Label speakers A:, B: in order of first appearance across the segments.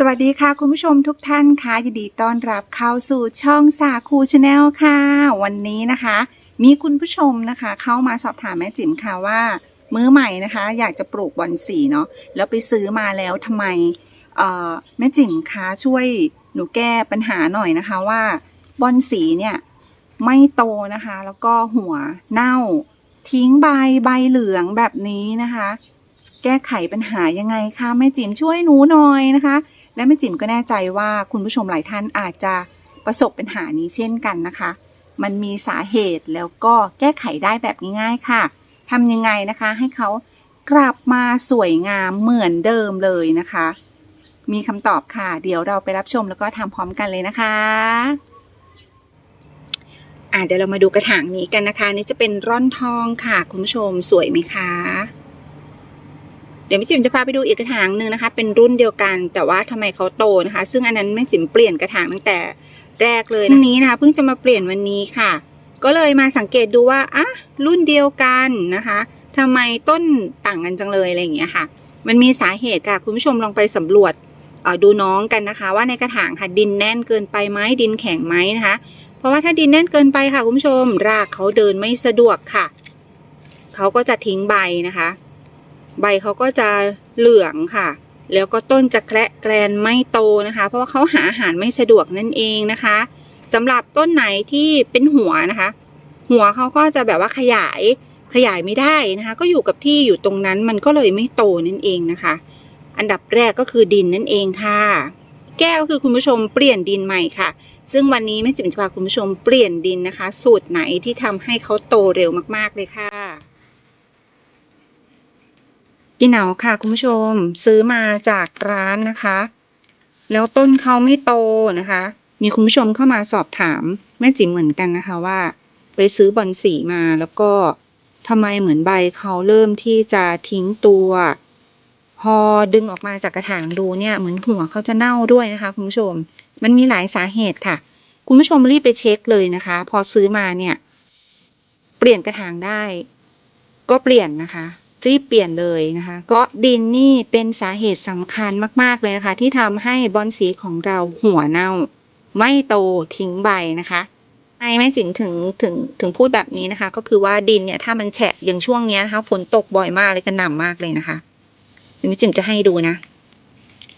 A: สวัสดีค่ะคุณผู้ชมทุกท่านค่ะยินดีต้อนรับเข้าสู่ช่องสาคูชาแนลค่ะ วันนี้นะคะ มีคุณผู้ชมนะคะ เข้ามาสอบถามแม่จิ๋มค่ะว่า มื้อใหม่นะคะ อยากจะปลูกบอนสีเนาะแล้วไปซื้อมาแล้วทำไมเอ่อแม่จิ๋มคะช่วยหนูแก้ปัญหาหน่อยนะคะว่าบอนสีเนี่ยไม่โตนะคะ แล้วก็หัวเน่า ทิ้งใบใบเหลืองแบบนี้นะคะ แก้ไขปัญหายังไงคะแม่จิ๋มช่วยหนูหน่อยนะคะ และแม่จิ๋มก็แน่ใจว่าคุณผู้ชมหลายท่านอาจจะประสบปัญหานี้เช่นกันนะคะ มันมีสาเหตุแล้วก็แก้ไขได้แบบง่ายๆค่ะทำยังไงนะคะให้เขากลับมาสวยงามเหมือนเดิมเลยนะคะ มีคำตอบค่ะ เดี๋ยวเราไปรับชมแล้วก็ทำพร้อมกันเลยนะคะอะเดี๋ยวเรามาดูกระถางนี้กันนะคะ นี่จะเป็นร่อนทองค่ะ คุณผู้ชมสวยไหมคะ เดี๋ยวแม่จิ๋มจะพาไปดูอีกกระถางหนึ่งนะคะ เป็นรุ่นเดียวกันแต่ว่าทำไมเขาโตนะคะ ซึ่งอันนั้นแม่จิ๋มเปลี่ยนกระถางตั้งแต่แรกเลยนะนี้นะคะ เพิ่งจะมาเปลี่ยนวันนี้ค่ะ ก็เลยมาสังเกตดูว่าอะรุ่นเดียวกันนะคะทำไมต้นต่างกันจังเลยอะไรอย่างเงี้ยค่ะ มันมีสาเหตุค่ะคุณผู้ชมลองไปสำรวจดูน้องกันนะคะ ว่าในกระถางค่ะดินแน่นเกินไปไหมดินแข็งไหมนะคะ เพราะว่าถ้าดินแน่นเกินไปค่ะคุณผู้ชมรากเขาเดินไม่สะดวกค่ะเขาก็จะทิ้งใบนะคะ ใบเขาก็จะเหลืองค่ะ แล้วก็ต้นจะแคระแกรนไม่โตนะคะ เพราะว่าเขาหาอาหารไม่สะดวกนั่นเองนะคะสำหรับต้นไหนที่เป็นหัวนะคะ หัวเขาก็จะแบบว่าขยายขยายไม่ได้นะคะ ก็อยู่กับที่อยู่ตรงนั้นมันก็เลยไม่โตนั่นเองนะคะ อันดับแรกก็คือดินนั่นเองค่ะ แก้วคือคุณผู้ชมเปลี่ยนดินใหม่ค่ะ ซึ่งวันนี้แม่จิ๋มจะพาคุณผู้ชมเปลี่ยนดินนะคะ สูตรไหนที่ทำให้เขาโตเร็วมากๆเลยค่ะ พี่เหนาค่ะคุณผู้ชมซื้อมาจากร้านนะคะ แล้วต้นเขาไม่โตนะคะ มีคุณผู้ชมเข้ามาสอบถามแม่จิ๋มเหมือนกันนะคะว่า ไปซื้อบอนสีมาแล้วก็ทำไมเหมือนใบเขาเริ่มที่จะทิ้งตัว พอดึงออกมาจากกระถางดูเนี่ยเหมือนหัวเขาจะเน่าด้วยนะคะคุณผู้ชม มันมีหลายสาเหตุค่ะ คุณผู้ชมรีบไปเช็คเลยนะคะ พอซื้อมาเนี่ย เปลี่ยนกระถางได้ ก็เปลี่ยนนะคะ รีบเปลี่ยนเลยนะคะก็ดินนี่เป็นสาเหตุสำคัญมาก ๆ เลยนะคะ ที่ทำให้บอนสีของเราหัวเน่า ไม่โตทิ้งใบนะคะไอ้แม่จิ๋มถึงถึงถึงพูดแบบนี้นะคะ ก็คือว่าดินเนี่ยถ้ามันแฉะอย่างช่วงนี้นะคะฝนตกบ่อยมากเลยกระหน่ำมากเลยนะคะแม่จิ๋มจะให้ดูนะ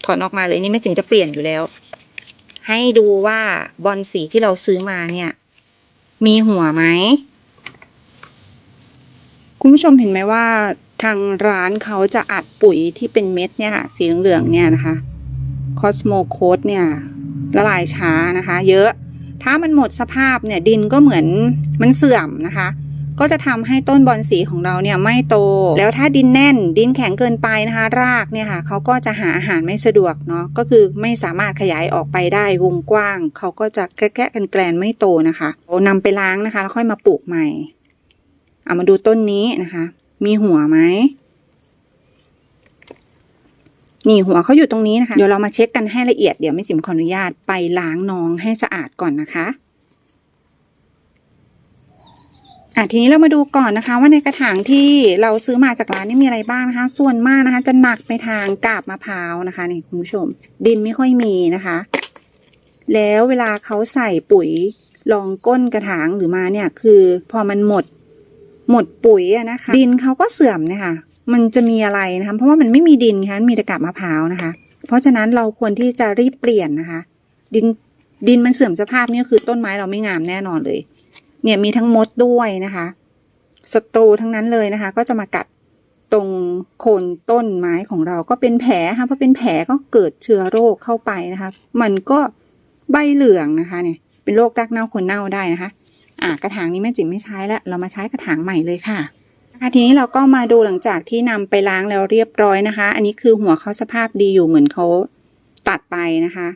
A: ถอนออกมาเลยนี่แม่จิ๋มจะเปลี่ยนอยู่แล้ว ให้ดูว่าบอลสีที่เราซื้อมาเนี่ย มีหัวไหมคุณผู้ชมเห็นไหมว่า ทางร้านเขาจะอัดปุ๋ยที่เป็นเม็ดเนี่ยค่ะ สีเหลืองๆเนี่ยนะคะคอสโมโคดเนี่ยละลายช้านะคะ เยอะ ถ้ามันหมดสภาพเนี่ยดินก็เหมือนมันเสื่อมนะคะ ก็จะทำให้ต้นบอนสีของเราเนี่ยไม่โต แล้วถ้าดินแน่นดินแข็งเกินไปนะคะ รากเนี่ยค่ะเขาก็จะหาอาหารไม่สะดวกเนาะก็คือไม่สามารถขยายออกไปได้วงกว้าง เขาก็จะแกะกันแกลนไม่โตนะคะเอานำไปล้างนะคะแล้วค่อยมาปลูกใหม่เอามาดูต้นนี้นะคะ มีหัวไหมนี่หัวเขาอยู่ตรงนี้นะคะ เดี๋ยวเรามาเช็คกันให้ละเอียด เดี๋ยวแม่จิ๋มขออนุญาตไปล้างน้องให้สะอาดก่อนนะคะอะทีนี้เรามาดูก่อนนะคะว่าในกระถางที่เราซื้อมาจากร้านนี่มีอะไรบ้างนะคะ ส่วนมากนะคะ จะหนักไปทางกาบมะพร้าวนะคะนี่คุณผู้ชม ดินไม่ค่อยมีนะคะ แล้วเวลาเขาใส่ปุ๋ยรองก้นกระถางหรือมาเนี่ย คือพอมันหมด หมดปุ๋ยอะนะคะ ดินเขาก็เสื่อมนี่ยค่ะมันจะมีอะไรนะคะเพราะว่ามันไม่มีดินค่ะมีแต่กาบมะพร้าวนะคะ เพราะฉะนั้นเราควรที่จะรีบเปลี่ยนนะคะ ดินดินมันเสื่อมสภาพนี่คือต้นไม้เราไม่งามแน่นอนเลย เนี่ยมีทั้งมดด้วยนะคะศัตรูทั้งนั้นเลยนะคะ ก็จะมากัดตรงโคนต้นไม้ของเราก็เป็นแผลค่ะพอเป็นแผลก็เกิดเชื้อโรคเข้าไปนะคะ มันก็ใบเหลืองนะคะเนี่ยเป็นโรครากเน่าคนเน่าได้นะคะ อะกระถางนี้แม่จิ๋มไม่ใช้แล้วเรามาใช้กระถางใหม่เลยค่ะนะคะทีนี้เราก็มาดูหลังจากที่นำไปล้างแล้วเรียบร้อยนะคะ อันนี้คือหัวเขาสภาพดีอยู่เหมือนเขาตัดไปนะคะ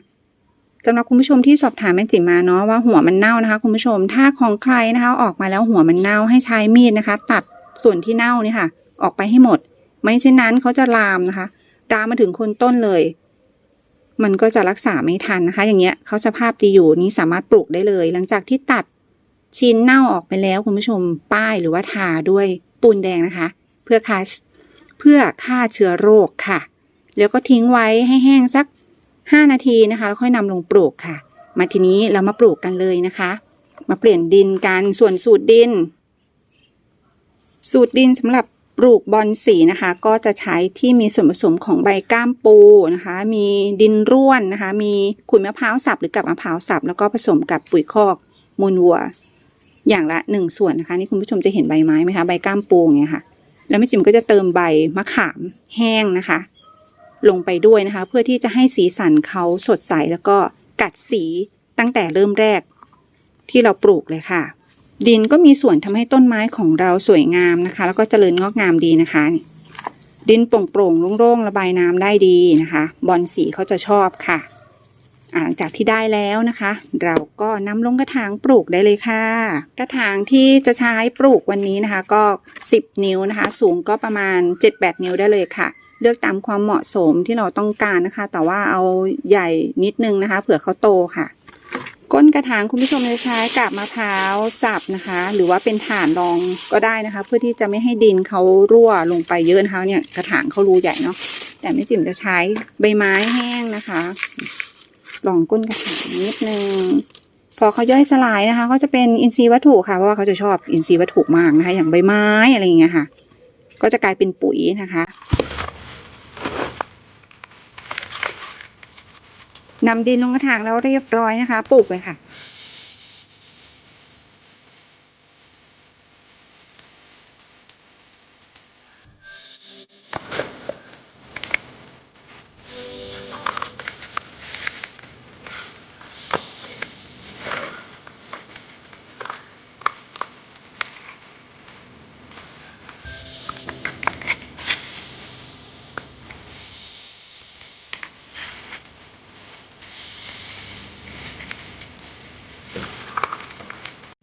A: สำหรับคุณผู้ชมที่สอบถามแม่จิ๋มมาเนาะว่าหัวมันเน่านะคะ คุณผู้ชมถ้าของใครนะคะ ออกมาแล้วหัวมันเน่าให้ใช้มีดนะคะ ตัดส่วนที่เน่าเนี่ยค่ะ ออกไปให้หมด ไม่เช่นนั้นเขาจะลามนะคะลามมาถึงคนต้นเลย มันก็จะรักษาไม่ทันนะคะ อย่างเงี้ยเขาสภาพดีอยู่นี้สามารถปลูกได้เลย หลังจากที่ตัด ชิ้นเน่าออกไปแล้วคุณผู้ชมป้ายหรือว่าทาด้วยปูนแดงนะคะ เพื่อฆ่าเพื่อฆ่าเชื้อโรคค่ะ แล้วก็ทิ้งไว้ให้แห้งสัก 5 นาทีนะคะ แล้วค่อยนำลงปลูกค่ะ มาทีนี้เรามาปลูกกันเลยนะคะ มาเปลี่ยนดินกันส่วนสูตรดิน สูตรดินสำหรับปลูกบอนสีนะคะ ก็จะใช้ที่มีส่วนผสมของใบก้ามปูนะคะ มีดินร่วนนะคะ มีขุยมะพร้าวสับหรือกับมะพร้าวสับแล้วก็ผสมกับปุ๋ยคอกมูลวัว อย่างละหนึ่งส่วนนะคะนี่คุณผู้ชมจะเห็นใบไม้ไหมคะใบก้ามปูงเงี้ยค่ะ แล้วแม่จิมก็จะเติมใบมะขามแห้งนะคะ ลงไปด้วยนะคะ เพื่อที่จะให้สีสันเขาสดใสแล้วก็กัดสีตั้งแต่เริ่มแรกที่เราปลูกเลยค่ะ ดินก็มีส่วนทำให้ต้นไม้ของเราสวยงามนะคะ แล้วก็เจริญงอกงามดีนะคะนี่ดินโปร่งๆโล่งๆระบายน้ำได้ดีนะคะ บอนสีเขาจะชอบค่ะ หลังจากที่ได้แล้วนะคะ เราก็นำลงกระถางปลูกได้เลยค่ะ กระถางที่จะใช้ปลูกวันนี้นะคะ ก็ 10 นิ้วนะคะ สูงก็ประมาณ 7-8 นิ้วได้เลยค่ะ เลือกตามความเหมาะสมที่เราต้องการนะคะ แต่ว่าเอาใหญ่นิดนึงนะคะ เผื่อเขาโตค่ะ ก้นกระถางคุณผู้ชมจะใช้กับมะพร้าวสับนะคะ หรือว่าเป็นฐานรองก็ได้นะคะ เพื่อที่จะไม่ให้ดินเขารั่วลงไปเยอะนะคะเนี่ยกระถางเขารูใหญ่เนาะแต่แม่จิ๋มจะใช้ใบไม้แห้งนะคะ ลองก้นกระถางนิดนึงพอเขาย่อยสลายนะคะก็จะเป็นอินทรีย์วัตถุค่ะเพราะว่าเขาจะชอบอินทรีย์วัตถุมากนะคะ อย่างใบไม้อะไรอย่างเงี้ยค่ะ ก็จะกลายเป็นปุ๋ยนะคะนำดินลงกระถางแล้วเรียบร้อยนะคะปลูกเลยค่ะ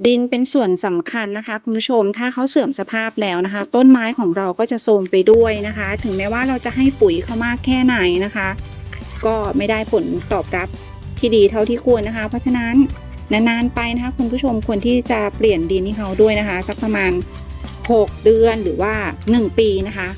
A: ดินเป็นส่วนสำคัญนะคะคุณผู้ชมถ้าเขาเสื่อมสภาพแล้วนะคะ ต้นไม้ของเราก็จะโทรมไปด้วยนะคะ ถึงแม้ว่าเราจะให้ปุ๋ยเขามากแค่ไหนนะคะ ก็ไม่ได้ผลตอบรับที่ดีเท่าที่ควรนะคะ เพราะฉะนั้นนานๆไปนะคะ คุณผู้ชมควรที่จะเปลี่ยนดินให้เขาด้วยนะคะ สักประมาณ 6 เดือนหรือว่า 1 ปีนะคะ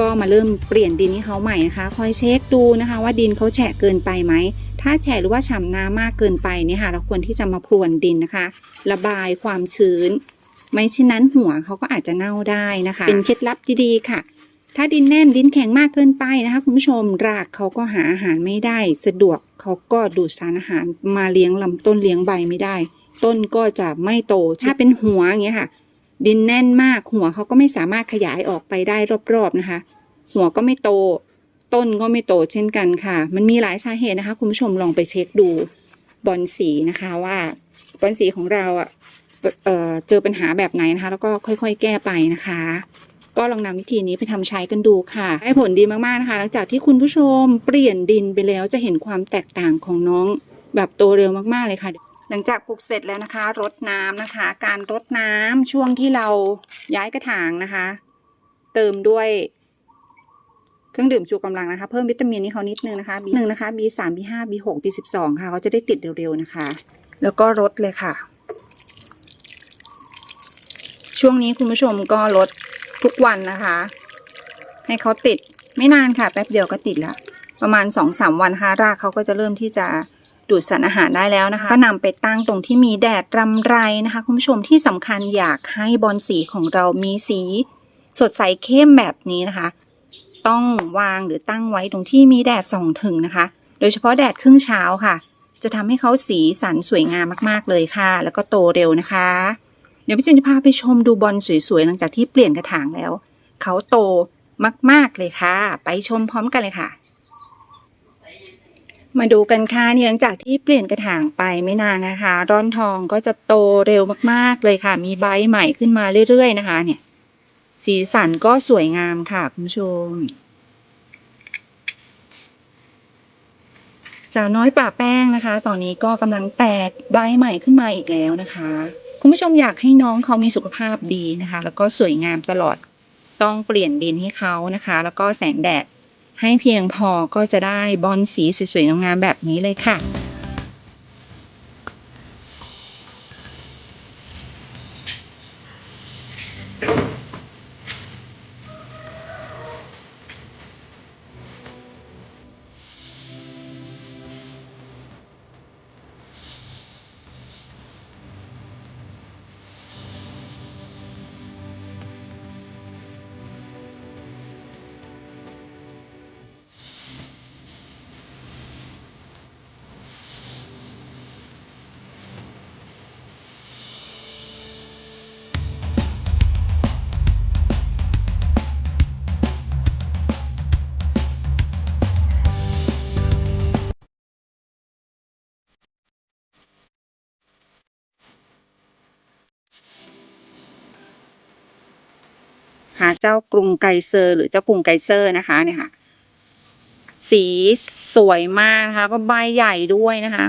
A: ก็มาเริ่มเปลี่ยนดินให้เขาใหม่นะคะ คอยเช็คดูนะคะ ว่าดินเขาแฉะเกินไปไหม ถ้าแฉะหรือว่าฉ่ำน้ำมากเกินไปเนี่ยค่ะ เราควรที่จะมาพรวนดินนะคะ ระบายความชื้น ไม่เช่นนั้นหัวเขาก็อาจจะเน่าได้นะคะ เป็นเคล็ดลับที่ดีค่ะ ถ้าดินแน่นดินแข็งมากเกินไปนะคะ คุณผู้ชมรากเขาก็หาอาหารไม่ได้ สะดวกเขาก็ดูดสารอาหารมาเลี้ยงลำต้นเลี้ยงใบไม่ได้ ต้นก็จะไม่โตถ้าเป็นหัวอย่างเงี้ยค่ะ ดินแน่นมากหัวเขาก็ไม่สามารถขยายออกไปได้รอบๆนะคะ หัวก็ไม่โต ต้นก็ไม่โตเช่นกันค่ะ มันมีหลายสาเหตุนะคะ คุณผู้ชมลองไปเช็คดูบอลสีนะคะว่าบอลสีของเราอะเเจอปัญหาแบบไหนนะคะ แล้วก็ค่อยๆ แก้ไปนะคะ ก็ลองนำวิธีนี้ไปทำใช้กันดูค่ะ ให้ผลดีมากๆนะคะ หลังจากที่คุณผู้ชมเปลี่ยนดินไปแล้วจะเห็นความแตกต่างของน้องแบบโตเร็วมากๆเลยค่ะ หลังจากปลูกเสร็จแล้วนะคะรดน้ำนะคะ การรดน้ำช่วงที่เราย้ายกระถางนะคะ เติมด้วย เครื่องดื่มชูกำลังนะคะ เพิ่มวิตามินให้เขานิดนึงนะคะ B หนึ่งนะคะ B สาม B ห้า B หก B สิบสองค่ะเขาจะได้ติดเร็วๆนะคะ แล้วก็ลดเลยค่ะ ช่วงนี้คุณผู้ชมก็ลดทุกวันนะคะ ให้เขาติดไม่นานค่ะ แป๊บเดียวก็ติดละประมาณสองสามวันค่ะรากเขาก็จะเริ่มที่จะดูดสารอาหารได้แล้วนะคะ ก็นำไปตั้งตรงที่มีแดดรำไรนะคะ คุณผู้ชมที่สำคัญอยากให้บอลสีของเรามีสีสดใสเข้มแบบนี้นะคะ ต้องวางหรือตั้งไว้ตรงที่มีแดดส่องถึงนะคะ โดยเฉพาะแดดครึ่งเช้าค่ะ จะทำให้เขาสีสันสวยงามมากๆเลยค่ะ แล้วก็โตเร็วนะคะ เดี๋ยวพี่เจนจะพาไปชมดูบอลสวยๆหลังจากที่เปลี่ยนกระถางแล้ว เขาโตมากๆเลยค่ะ ไปชมพร้อมกันเลยค่ะ มาดูกันค่ะนี่หลังจากที่เปลี่ยนกระถางไปไม่นานนะคะ ร่อนทองก็จะโตเร็วมากๆเลยค่ะ มีใบใหม่ขึ้นมาเรื่อยๆนะคะ เนี่ย สีสันก็สวยงามค่ะคุณผู้ชมสาวน้อยป่าแป้งนะคะ ตอนนี้ก็กำลังแตกใบใหม่ขึ้นมาอีกแล้วนะคะ คุณผู้ชมอยากให้น้องเขามีสุขภาพดีนะคะ แล้วก็สวยงามตลอดต้องเปลี่ยนดินให้เขานะคะ แล้วก็แสงแดดให้เพียงพอก็จะได้บอลสีสวยๆงามๆแบบนี้เลยค่ะ เจ้ากรุงไกเซอร์ หรือเจ้ากรุงไกเซอร์นะคะเนี่ยค่ะ สีสวยมากนะคะ ก็ใบใหญ่ด้วยนะคะ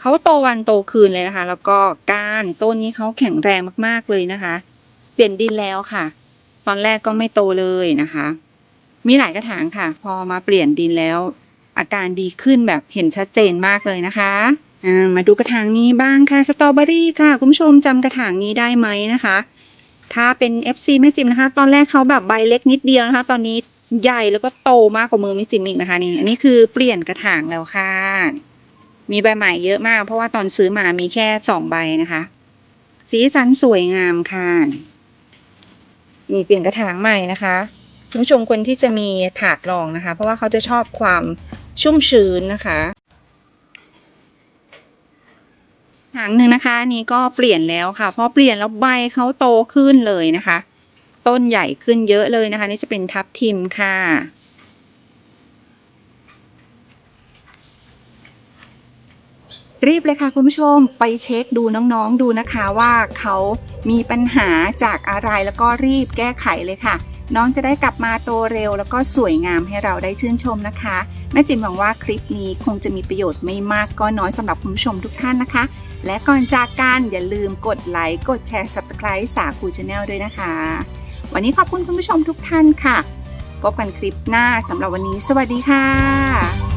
A: เขาโตวันโตคืนเลยนะคะ แล้วก็ก้านต้นนี้เขาแข็งแรงมากๆเลยนะคะ เปลี่ยนดินแล้วค่ะ ตอนแรกก็ไม่โตเลยนะคะ มีหลายกระถางค่ะ พอมาเปลี่ยนดินแล้ว อาการดีขึ้นแบบเห็นชัดเจนมากเลยนะคะามาดูกระถางนี้บ้างค่ะสตรอเบอรี่ค่ะ คุณผู้ชมจำกระถางนี้ได้ไหมนะคะ ถ้าเป็น FC แม่จิมนะคะ ตอนแรกเขาแบบใบเล็กนิดเดียวนะคะ ตอนนี้ใหญ่แล้วก็โตมากกว่ามือแม่จิมอีกนะคะนี่อันนี้คือเปลี่ยนกระถางแล้วค่ะ มีใบใหม่เยอะมาก เพราะว่าตอนซื้อมามีแค่สองใบนะคะ สีสันสวยงามค่ะนี่เปลี่ยนกระถางใหม่นะคะคุณผู้ชมคนที่จะมีถาดรองนะคะ เพราะว่าเขาจะชอบความชุ่มชื้นนะคะ ถางหนึ่งนะคะอันนี้ก็เปลี่ยนแล้วค่ะพอเปลี่ยนแล้วใบเขาโตขึ้นเลยนะคะ ต้นใหญ่ขึ้นเยอะเลยนะคะ นี่จะเป็นทับทิมค่ะรีบเลยค่ะคุณผู้ชมไปเช็คดูน้องๆดูนะคะว่าเขามีปัญหาจากอะไรแล้วก็รีบแก้ไขเลยค่ะ น้องจะได้กลับมาโตเร็ว แล้วก็สวยงามให้เราได้ชื่นชมนะคะแม่จิมหวังว่าคลิปนี้คงจะมีประโยชน์ไม่มากก็น้อยสำหรับคุณผู้ชมทุกท่านนะคะ และก่อนจากกันอย่าลืมกดไลค์ กดแชร์ Subscribe สาคูชาแนลด้วยนะคะ วันนี้ขอบคุณคุณผู้ชมทุกท่านค่ะ พบกันคลิปหน้าสำหรับวันนี้ สวัสดีค่ะ